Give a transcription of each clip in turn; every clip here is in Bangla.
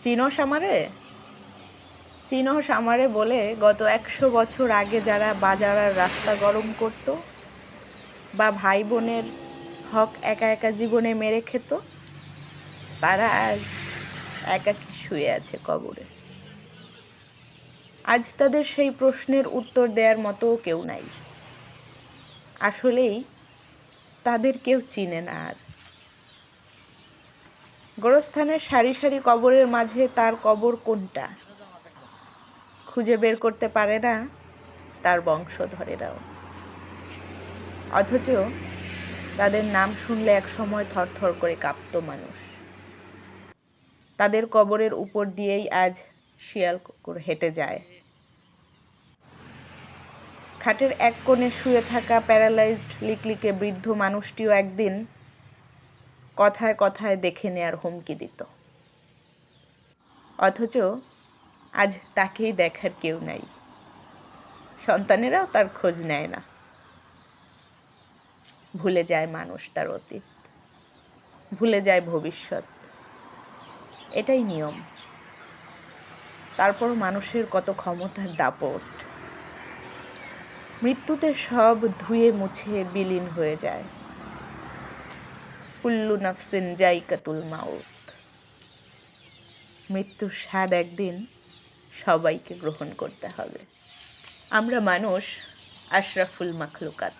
চিনস আমারে? চিনস আমারে বলে গত একশো বছর আগে যারা বাজার আর রাস্তা গরম করত বা ভাই বোনের হক একা একা জীবনে মেরে খেত, তারা আজ একাকি শুয়ে আছে কবরে? আজ তাদের সেই প্রশ্নের উত্তর দেওয়ার মতো কেউ নাই। আসলেই তাদের কেউ চিনে না আর। গোরস্থানের সারি সারি কবরের মাঝে তার কবর কোনটা? খুঁজে বের করতে পারে না তার বংশধরেরাও। অথচ তাদের নাম শুনলে এক সময় থরথর করে কাঁপত মানুষ। তাদের কবরের উপর দিয়েই আজ শিয়াল কুকুর হেঁটে যায়। খাটের এক কোণে শুয়ে থাকা প্যারালাইজড লিকলিকে বৃদ্ধ মানুষটিও একদিন কথায় কথায় দেখে নেয়ার হুমকি দিত। অথচ আজ তাকেই দেখার কেউ নাই। সন্তানেরাও তার খোঁজ নেয় না। ভুলে যায় মানুষ তার অতীত। ভুলে যায় ভবিষ্যৎ। এটাই নিয়ম। তারপর মানুষের কত ক্ষমতার দাপট। মৃত্যুতে সব ধুয়ে মুছে বিলীন হয়ে যায়। কুল্লু নফসিন জাইকাতুল মাউত। মৃত্যুর স্বাদ একদিন সবাইকে গ্রহণ করতে হবে। আমরা মানুষ আশরাফুল মাখলুকাত,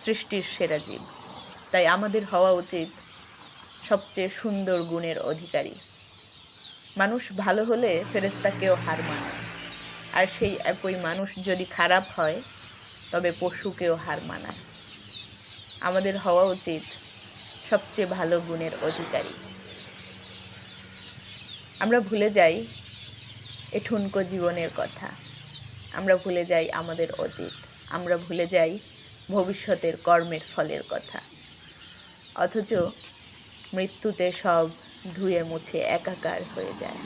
সৃষ্টির সেরা জীব। তাই আমাদের হওয়া উচিত সবচেয়ে সুন্দর গুণের অধিকারী। মানুষ ভালো হলে ফেরেস্তাকেও হার মানায়। আর সেই একই মানুষ যদি খারাপ হয়, তবে পশুকেও হার মানায়। আমাদের হওয়া উচিত সবচেয়ে ভালো গুণের অধিকারী। আমরা ভুলে যাই এ ঠুনকো জীবনের কথা। আমরা ভুলে যাই আমাদের অতীত। আমরা ভুলে যাই ভবিষ্যতের কর্মের ফলের কথা। অথচ মৃত্যুতে সব ধুয়ে মুছে একাকার হয়ে যায়।